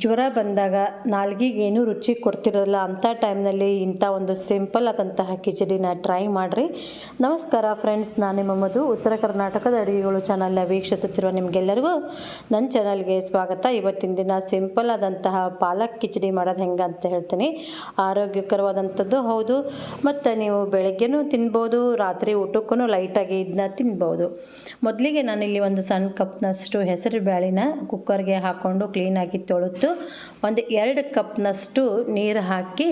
ಜ್ವರ ಬಂದಾಗ ನಾಲ್ಗಿಗೇನು ರುಚಿ ಕೊಡ್ತಿರಲ್ಲ ಅಂಥ ಟೈಮ್ನಲ್ಲಿ ಇಂಥ ಒಂದು ಸಿಂಪಲ್ ಆದಂತಹ ಕಿಚಡಿನ ಟ್ರೈ ಮಾಡಿರಿ. ನಮಸ್ಕಾರ ಫ್ರೆಂಡ್ಸ್, ನಾನು ನಿಮ್ಮ ಮಧು. ಉತ್ತರ ಕರ್ನಾಟಕದ ಅಡುಗೆಗಳು ಚಾನಲ್ನ ವೀಕ್ಷಿಸುತ್ತಿರುವ ನಿಮಗೆಲ್ಲರಿಗೂ ನನ್ನ ಚಾನಲ್ಗೆ ಸ್ವಾಗತ. ಇವತ್ತಿನ ದಿನ ಸಿಂಪಲ್ ಆದಂತಹ ಪಾಲಕ್ ಕಿಚಡಿ ಮಾಡೋದು ಹೆಂಗೆ ಅಂತ ಹೇಳ್ತೀನಿ. ಆರೋಗ್ಯಕರವಾದಂಥದ್ದು ಹೌದು, ಮತ್ತು ನೀವು ಬೆಳಗ್ಗೆನೂ ತಿನ್ಬೋದು, ರಾತ್ರಿ ಊಟಕ್ಕೂ ಲೈಟಾಗಿ ಇದನ್ನ ತಿನ್ಬೋದು. ಮೊದಲಿಗೆ ನಾನಿಲ್ಲಿ ಒಂದು ಸಣ್ಣ ಕಪ್ನಷ್ಟು ಹೆಸರು ಬ್ಯಾಳಿನ ಕುಕ್ಕರ್ಗೆ ಹಾಕ್ಕೊಂಡು ಕ್ಲೀನಾಗಿ ತೊಳೆದು ಒಂದು ಎರಡು ಕಪ್ನಷ್ಟು ನೀರು ಹಾಕಿ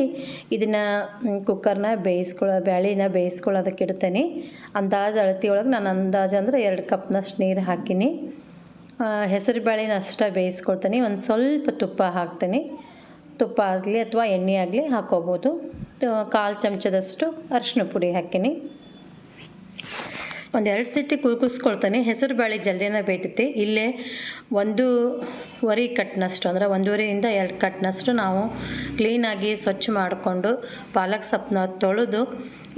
ಇದನ್ನು ಕುಕ್ಕರ್ನ ಬೇಯಿಸ್ಕೊಳ್ಳೋ ಬ್ಯಾಳಿನ ಬೇಯಿಸ್ಕೊಳ್ಳೋದಕ್ಕೆ ಇಡ್ತೇನೆ. ಅಂದಾಜು ಅಳತಿ ಒಳಗೆ ನಾನು ಅಂದಾಜು ಅಂದರೆ ಎರಡು ಕಪ್ನಷ್ಟು ನೀರು ಹಾಕಿನಿ. ಹೆಸರು ಬೇಳೆನ ಅಷ್ಟೇ ಬೇಯಿಸ್ಕೊಳ್ತೀನಿ. ಒಂದು ಸ್ವಲ್ಪ ತುಪ್ಪ ಹಾಕ್ತೀನಿ. ತುಪ್ಪ ಆಗಲಿ ಅಥವಾ ಎಣ್ಣೆ ಆಗಲಿ ಹಾಕೋಬೋದು. ಕಾಲು ಚಮಚದಷ್ಟು ಅರಿಶಿನ ಪುಡಿ ಹಾಕಿನಿ. ಒಂದು ಎರಡು ಸಿಟಿ ಕುದಿಸ್ಕೊಳ್ತಾನೆ ಹೆಸರು ಬೇಳೆ ಜಲ್ದಿನ ಬೇಯ್ತೈತಿ ಇಲ್ಲೇ ಒಂದೂವರೆ ಕಟ್ನಷ್ಟು, ಅಂದ್ರೆ ಒಂದೂವರೆಯಿಂದ ಎರಡು ಕಟ್ನಷ್ಟು ನಾವು ಕ್ಲೀನಾಗಿ ಸ್ವಚ್ಛ ಮಾಡಿಕೊಂಡು ಪಾಲಕ್ ಸೊಪ್ಪನ್ನ ತೊಳೆದು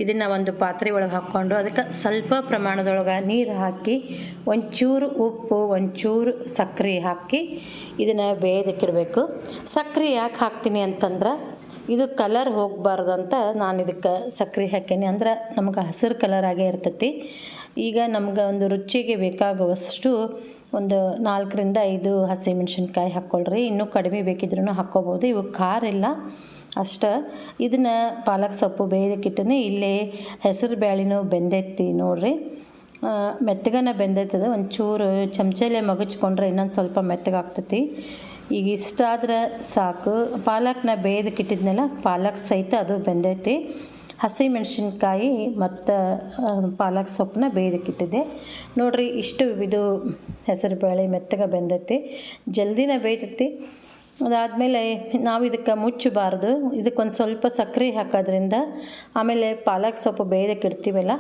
ಇದನ್ನು ಒಂದು ಪಾತ್ರೆ ಒಳಗೆ ಹಾಕ್ಕೊಂಡು ಅದಕ್ಕೆ ಸ್ವಲ್ಪ ಪ್ರಮಾಣದೊಳಗೆ ನೀರು ಹಾಕಿ, ಒಂಚೂರು ಉಪ್ಪು, ಒಂಚೂರು ಸಕ್ಕರೆ ಹಾಕಿ ಇದನ್ನು ಬೇಯ್ದಕ್ಕಿಡಬೇಕು. ಸಕ್ಕರೆ ಯಾಕೆ ಹಾಕ್ತೀನಿ ಅಂತಂದ್ರೆ ಇದು ಕಲರ್ ಹೋಗಬಾರ್ದು ಅಂತ ನಾನು ಇದಕ್ಕೆ ಸಕ್ಕರೆ ಹಾಕೇನಿ ಅಂದ್ರೆ ನಮಗೆ ಹಸಿರು ಕಲರಾಗೇ ಇರ್ತೈತಿ. ಈಗ ನಮ್ಗೆ ಒಂದು ರುಚಿಗೆ ಬೇಕಾಗುವಷ್ಟು ಒಂದು ನಾಲ್ಕರಿಂದ ಐದು ಹಸಿಮೆಣ್ಸಿನ್ಕಾಯಿ ಹಾಕ್ಕೊಳ್ರಿ. ಇನ್ನೂ ಕಡಿಮೆ ಬೇಕಿದ್ರೂ ಹಾಕ್ಕೋಬೋದು. ಇವು ಖಾರ ಇಲ್ಲ. ಅಷ್ಟ ಇದನ್ನು ಪಾಲಕ್ ಸೊಪ್ಪು ಬೇಯೋದಕ್ಕಿಟ್ಟನೆ ಇಲ್ಲೇ ಹೆಸರು ಬ್ಯಾಳಿನೂ ಬೆಂದೈತಿ ನೋಡ್ರಿ. ಮೆತ್ತಗನ ಬೆಂದೈತದ. ಒಂಚೂರು ಚಮಚಲ್ಲೇ ಮಗಚ್ಕೊಂಡ್ರೆ ಇನ್ನೊಂದು ಸ್ವಲ್ಪ ಮೆತ್ತಗಾಗ್ತೈತಿ. ಈಗ ಇಷ್ಟಾದ್ರೆ ಸಾಕು. ಪಾಲಕ್ನ ಬೇಯ್ದಕ್ಕಿಟ್ಟಿದ್ನೆಲ್ಲ ಪಾಲಕ್ ಸಹಿತ ಅದು ಬೆಂದೈತಿ. ಹಸಿ ಮೆಣಸಿನ್ಕಾಯಿ ಮತ್ತು ಪಾಲಕ್ ಸೊಪ್ಪನ್ನ ಬೇಯ್ದಕ್ಕಿಟ್ಟಿದ್ದೆ ನೋಡಿರಿ, ಇಷ್ಟು ಇದು ಹೆಸರು ಬೇಳೆ ಮೆತ್ತಗೆ ಬೆಂದೈತಿ. ಜಲ್ದಿನ ಬೇಯ್ತೈತಿ. ಅದಾದಮೇಲೆ ನಾವು ಇದಕ್ಕೆ ಮುಚ್ಚಬಾರ್ದು. ಇದಕ್ಕೊಂದು ಸ್ವಲ್ಪ ಸಕ್ಕರೆ ಹಾಕೋದ್ರಿಂದ ಆಮೇಲೆ ಪಾಲಕ್ ಸೊಪ್ಪು ಬೇಯ್ದಕ್ಕಿಡ್ತೀವಲ್ಲ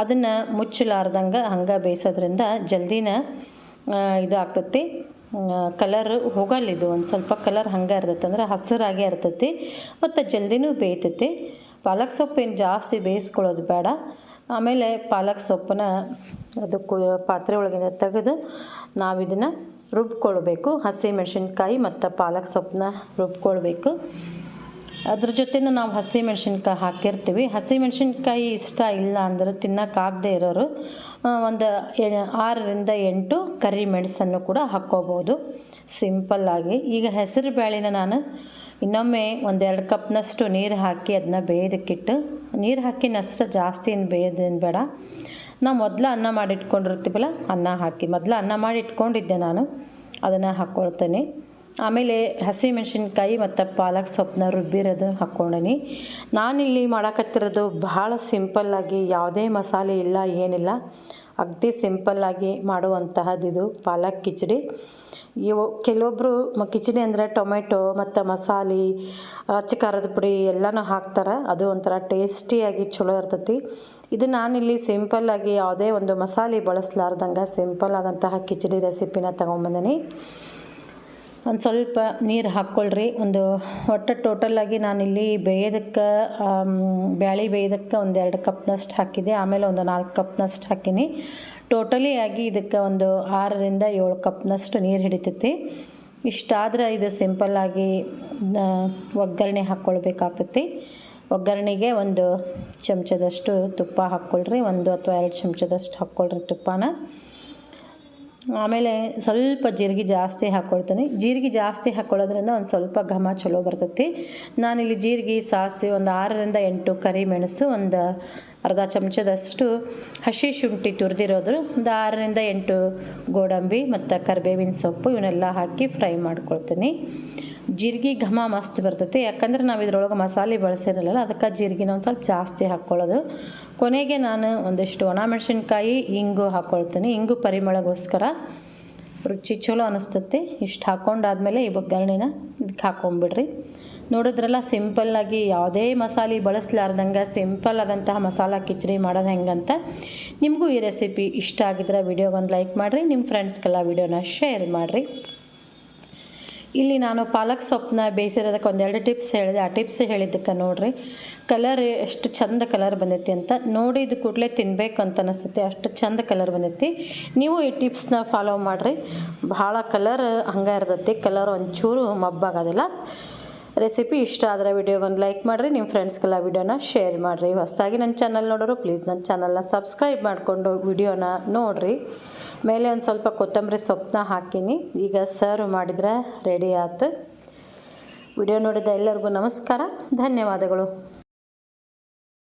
ಅದನ್ನು ಮುಚ್ಚಲಾರ್ದಂಗೆ ಹಂಗೆ ಬೇಯಿಸೋದ್ರಿಂದ ಜಲ್ದಿನ ಇದು ಆಗ್ತೈತಿ ಕಲರ್ ಹೋಗಲ್ಲ ಇದು, ಒಂದು ಸ್ವಲ್ಪ ಕಲರ್ ಹಂಗೆ ಇರ್ತೈತೆ ಅಂದ್ರೆ ಹಸಿರಾಗೇ ಇರ್ತೈತಿ, ಮತ್ತು ಜಲ್ದಿನೂ ಬೇಯ್ತೈತಿ. ಪಾಲಕ್ ಸೊಪ್ಪು ಜಾಸ್ತಿ ಬೇಯಿಸ್ಕೊಳ್ಳೋದು ಬೇಡ. ಆಮೇಲೆ ಪಾಲಕ್ ಸೊಪ್ಪನ್ನ ಅದಕ್ಕೂ ಪಾತ್ರೆ ಒಳಗಿಂದ ತೆಗೆದು ನಾವು ಇದನ್ನು ರುಬ್ಕೊಳ್ಬೇಕು. ಹಸಿ ಮೆಣಸಿನ್ಕಾಯಿ ಮತ್ತು ಪಾಲಕ್ ಸೊಪ್ಪನ್ನ ರುಬ್ಕೊಳ್ಬೇಕು. ಅದ್ರ ಜೊತೆನೂ ನಾವು ಹಸಿ ಮೆಣಸಿನ್ಕಾಯಿ ಹಾಕಿರ್ತೀವಿ. ಹಸಿ ಮೆಣಸಿನ್ಕಾಯಿ ಇಷ್ಟ ಇಲ್ಲ ಅಂದ್ರೆ ತಿನ್ನೋಕ್ಕಾಗದೇ ಇರೋರು ಒಂದು ಆರರಿಂದ ಎಂಟು ಕರಿ ಮೆಣಸನ್ನು ಕೂಡ ಹಾಕ್ಕೋಬೋದು. ಸಿಂಪಲ್ಲಾಗಿ ಈಗ ಹೆಸರು ಬೇಳೆನ ನಾನು ಇನ್ನೊಮ್ಮೆ ಒಂದೆರಡು ಕಪ್ನಷ್ಟು ನೀರು ಹಾಕಿ ಅದನ್ನ ಬೇಯೋದಕ್ಕಿಟ್ಟು, ನೀರು ಹಾಕಿನಷ್ಟು ಜಾಸ್ತಿ ಏನು ಬೇಯೋದೇನು ಬೇಡ. ನಾವು ಮೊದಲು ಅನ್ನ ಮಾಡಿಟ್ಕೊಂಡಿರ್ತೀವಲ್ಲ, ಅನ್ನ ಹಾಕಿ. ಮೊದಲು ಅನ್ನ ಮಾಡಿ ಇಟ್ಕೊಂಡಿದ್ದೆ ನಾನು. ಅದನ್ನು ಹಾಕ್ಕೊಳ್ತೇನೆ ಆಮೇಲೆ ಹಸಿ ಮೆಣಸಿನ್ಕಾಯಿ ಮತ್ತು ಪಾಲಕ್ ಸೊಪ್ಪನ್ನ ರುಬ್ಬಿರೋದು ಹಾಕ್ಕೊಂಡೀನಿ. ನಾನಿಲ್ಲಿ ಮಾಡಕತ್ತಿರೋದು ಭಾಳ ಸಿಂಪಲ್ಲಾಗಿ ಯಾವುದೇ ಮಸಾಲೆ ಇಲ್ಲ, ಏನಿಲ್ಲ. ಅಗ್ದಿ ಸಿಂಪಲ್ಲಾಗಿ ಮಾಡುವಂತಹದ್ದಿದು ಪಾಲಕ್ ಕಿಚಡಿ. ಇವು ಕೆಲವೊಬ್ಬರು ಕಿಚಡಿ ಅಂದರೆ ಟೊಮೆಟೊ ಮತ್ತು ಮಸಾಲೆ, ಅಚ್ಚ ಖಾರದ ಪುಡಿ ಎಲ್ಲನೂ ಹಾಕ್ತಾರೆ. ಅದು ಒಂಥರ ಟೇಸ್ಟಿಯಾಗಿ ಚಲೋ ಇರ್ತೈತಿ. ಇದು ನಾನಿಲ್ಲಿ ಸಿಂಪಲ್ಲಾಗಿ ಯಾವುದೇ ಒಂದು ಮಸಾಲೆ ಬಳಸಲಾರ್ದಂಗೆ ಸಿಂಪಲ್ ಆದಂತಹ ಕಿಚಡಿ ರೆಸಿಪಿನ ತೊಗೊಂಬಂದಿನಿ. ಒಂದು ಸ್ವಲ್ಪ ನೀರು ಹಾಕ್ಕೊಳ್ರಿ. ಒಂದು ಒಟ್ಟು ನಾನು ನಾನಿಲ್ಲಿ ಬೇಯೋದಕ್ಕೆ ಬ್ಯಾಳಿ ಬೇಯೋದಕ್ಕೆ ಒಂದು ಎರಡು ಕಪ್ನಷ್ಟು ಹಾಕಿದೆ. ಆಮೇಲೆ ಒಂದು ನಾಲ್ಕು ಕಪ್ನಷ್ಟು ಹಾಕೀನಿ. ಟೋಟಲಿ ಆಗಿ ಇದಕ್ಕೆ ಒಂದು ಆರರಿಂದ ಏಳು ಕಪ್ನಷ್ಟು ನೀರು ಹಿಡಿತೈತಿ. ಇಷ್ಟಾದ್ರೆ ಇದು ಸಿಂಪಲ್ಲಾಗಿ ಒಗ್ಗರಣೆ ಹಾಕ್ಕೊಳ್ಬೇಕಾಗ್ತೈತಿ ಒಗ್ಗರಣೆಗೆ ಒಂದು ಚಮಚದಷ್ಟು ತುಪ್ಪ ಹಾಕ್ಕೊಳ್ರಿ. ಒಂದು ಅಥವಾ ಎರಡು ಚಮಚದಷ್ಟು ಹಾಕ್ಕೊಳ್ರಿ ತುಪ್ಪನ. ಆಮೇಲೆ ಸ್ವಲ್ಪ ಜೀರಿಗೆ ಜಾಸ್ತಿ ಹಾಕ್ಕೊಳ್ತೀನಿ ಜೀರಿಗೆ ಜಾಸ್ತಿ ಹಾಕ್ಕೊಳ್ಳೋದ್ರಿಂದ ಒಂದು ಸ್ವಲ್ಪ ಘಮ ಚಲೋ ಬರ್ತೈತಿ. ನಾನಿಲ್ಲಿ ಜೀರಿಗೆ, ಸಾಸಿವೆ ಒಂದು ಆರರಿಂದ ಎಂಟು ಕರಿಮೆಣಸು ಒಂದು ಅರ್ಧ ಚಮಚದಷ್ಟು ಹಸಿ ಶುಂಠಿ ತುರಿದಿರೋದು, ಒಂದು ಆರರಿಂದ ಎಂಟು ಗೋಡಂಬಿ ಮತ್ತು ಕರಿಬೇವಿನ ಸೊಪ್ಪು ಇವನ್ನೆಲ್ಲ ಹಾಕಿ ಫ್ರೈ ಮಾಡ್ಕೊಳ್ತೀನಿ. ಜೀರಿಗೆ ಘಮ ಮಸ್ತ್ ಬರ್ತೈತಿ. ಯಾಕಂದ್ರೆ ನಾವು ಇದ್ರೊಳಗೆ ಮಸಾಲೆ ಬಳಸಿರಲ್ಲ ಅದಕ್ಕೆ ಜೀರಿಗೆನ ಒಂದು ಸ್ವಲ್ಪ ಜಾಸ್ತಿ ಹಾಕ್ಕೊಳ್ಳೋದು ಕೊನೆಗೆ ನಾನು ಒಂದಿಷ್ಟು ಒಣ ಮೆಣಸಿನ್ಕಾಯಿ ಇಂಗು ಹಾಕ್ಕೊಳ್ತೀನಿ ಹಿಂಗು ಪರಿಮಳಗೋಸ್ಕರ ರುಚಿ ಚಲೋ ಅನಿಸ್ತೈತಿ. ಇಷ್ಟು ಹಾಕ್ಕೊಂಡಾದ್ಮೇಲೆ ಈ ಒಗ್ಗರಣೆನ ಇದಕ್ಕೆ ಹಾಕ್ಕೊಂಬಿಡ್ರಿ ನೋಡಿದ್ರಲ್ಲ ಸಿಂಪಲ್ಲಾಗಿ ಯಾವುದೇ ಮಸಾಲೆ ಬಳಸಲಾರ್ದಂಗೆ ಸಿಂಪಲ್ ಆದಂತಹ ಮಸಾಲ ಕಿಚಡಿ ಮಾಡೋದು ಹೆಂಗಂತ. ನಿಮಗೂ ಈ ರೆಸಿಪಿ ಇಷ್ಟ ಆಗಿದ್ರೆ ವಿಡಿಯೋಗೊಂದು ಲೈಕ್ ಮಾಡಿರಿ ನಿಮ್ಮ ಫ್ರೆಂಡ್ಸ್ಗೆಲ್ಲ ವಿಡಿಯೋನ ಶೇರ್ ಮಾಡಿರಿ. ಇಲ್ಲಿ ನಾನು ಪಾಲಕ್ ಸೊಪ್ಪನ್ನ ಬೇಯಿಸಿರೋದಕ್ಕೆ ಒಂದೆರಡು ಟಿಪ್ಸ್ ಹೇಳಿದೆ. ಆ ಟಿಪ್ಸ್ ಹೇಳಿದ್ದಕ್ಕೆ ನೋಡಿರಿ ಕಲರ್ ಎಷ್ಟು ಚಂದ ಕಲರ್ ಬಂದೈತಿ ಅಂತ ನೋಡಿದ ಕೂಡಲೇ ತಿನ್ನಬೇಕು ಅಂತ ಅನಿಸುತ್ತೆ. ಅಷ್ಟು ಚಂದ ಕಲರ್ ಬಂದೈತಿ. ನೀವು ಈ ಟಿಪ್ಸ್ನ ಫಾಲೋ ಮಾಡಿರಿ. ಭಾಳ ಕಲರ್ ಹಂಗೆ ಇರ್ತೈತಿ. ಕಲರ್ ಒಂಚೂರು ಮಬ್ಬಾಗೋದಿಲ್ಲ. ರೆಸಿಪಿ ಇಷ್ಟ ಆದರೆ ವಿಡಿಯೋಗೊಂದು ಲೈಕ್ ಮಾಡಿರಿ, ನಿಮ್ಮ ಫ್ರೆಂಡ್ಸ್ಗೆಲ್ಲ ವಿಡಿಯೋನ ಶೇರ್ ಮಾಡಿರಿ. ಹೊಸದಾಗಿ ನನ್ನ ಚಾನಲ್ ನೋಡೋರು ಪ್ಲೀಸ್ ನನ್ನ ಚಾನಲ್ನ ಸಬ್ಸ್ಕ್ರೈಬ್ ಮಾಡಿಕೊಂಡು ವಿಡಿಯೋನ ನೋಡಿರಿ. ಮೇಲೆ ಒಂದು ಸ್ವಲ್ಪ ಕೊತ್ತಂಬರಿ ಸೊಪ್ಪನ್ನ ಹಾಕೀನಿ. ಈಗ ಸರ್ವ್ ಮಾಡಿದರೆ ರೆಡಿ ಆಯ್ತು ವಿಡಿಯೋ ನೋಡಿದ ಎಲ್ಲರಿಗೂ ನಮಸ್ಕಾರ, ಧನ್ಯವಾದಗಳು.